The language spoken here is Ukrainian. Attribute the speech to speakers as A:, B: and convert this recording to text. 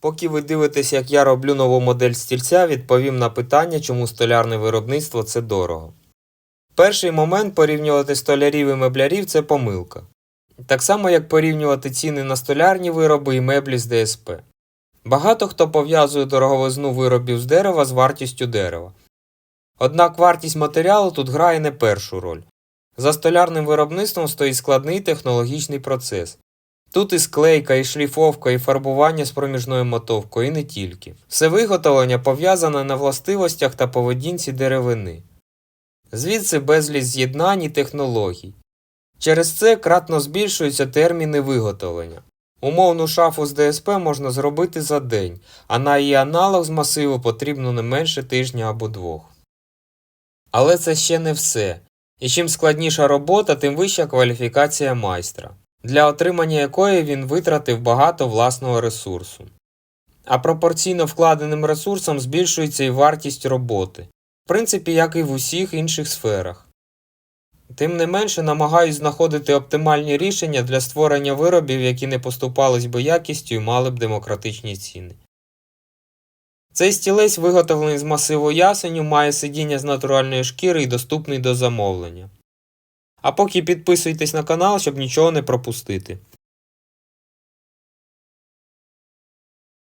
A: Поки ви дивитесь, як я роблю нову модель стільця, відповім на питання, чому столярне виробництво це дорого. Перший момент порівнювати столярів і меблярів це помилка. Так само, як порівнювати ціни на столярні вироби і меблі з ДСП. Багато хто пов'язує дороговизну виробів з дерева з вартістю дерева. Однак вартість матеріалу тут грає не першу роль. За столярним виробництвом стоїть складний технологічний процес. Тут і склейка, і шліфовка, і фарбування з проміжною мотовкою, і не тільки. Все виготовлення пов'язане на властивостях та поведінці деревини. Звідси безліч з'єднань і технологій. Через це кратно збільшуються терміни виготовлення. Умовну шафу з ДСП можна зробити за день, а на її аналог з масиву потрібно не менше тижня або двох. Але це ще не все. І чим складніша робота, тим вища кваліфікація майстра, для отримання якої він витратив багато власного ресурсу. А пропорційно вкладеним ресурсом збільшується і вартість роботи, в принципі, як і в усіх інших сферах. Тим не менше намагаюсь знаходити оптимальні рішення для створення виробів, які не поступались би якістю і мали б демократичні ціни. Цей стілець, виготовлений з масиву ясеню, має сидіння з натуральної шкіри і доступний до замовлення. А поки підписуйтесь на канал, щоб нічого не пропустити.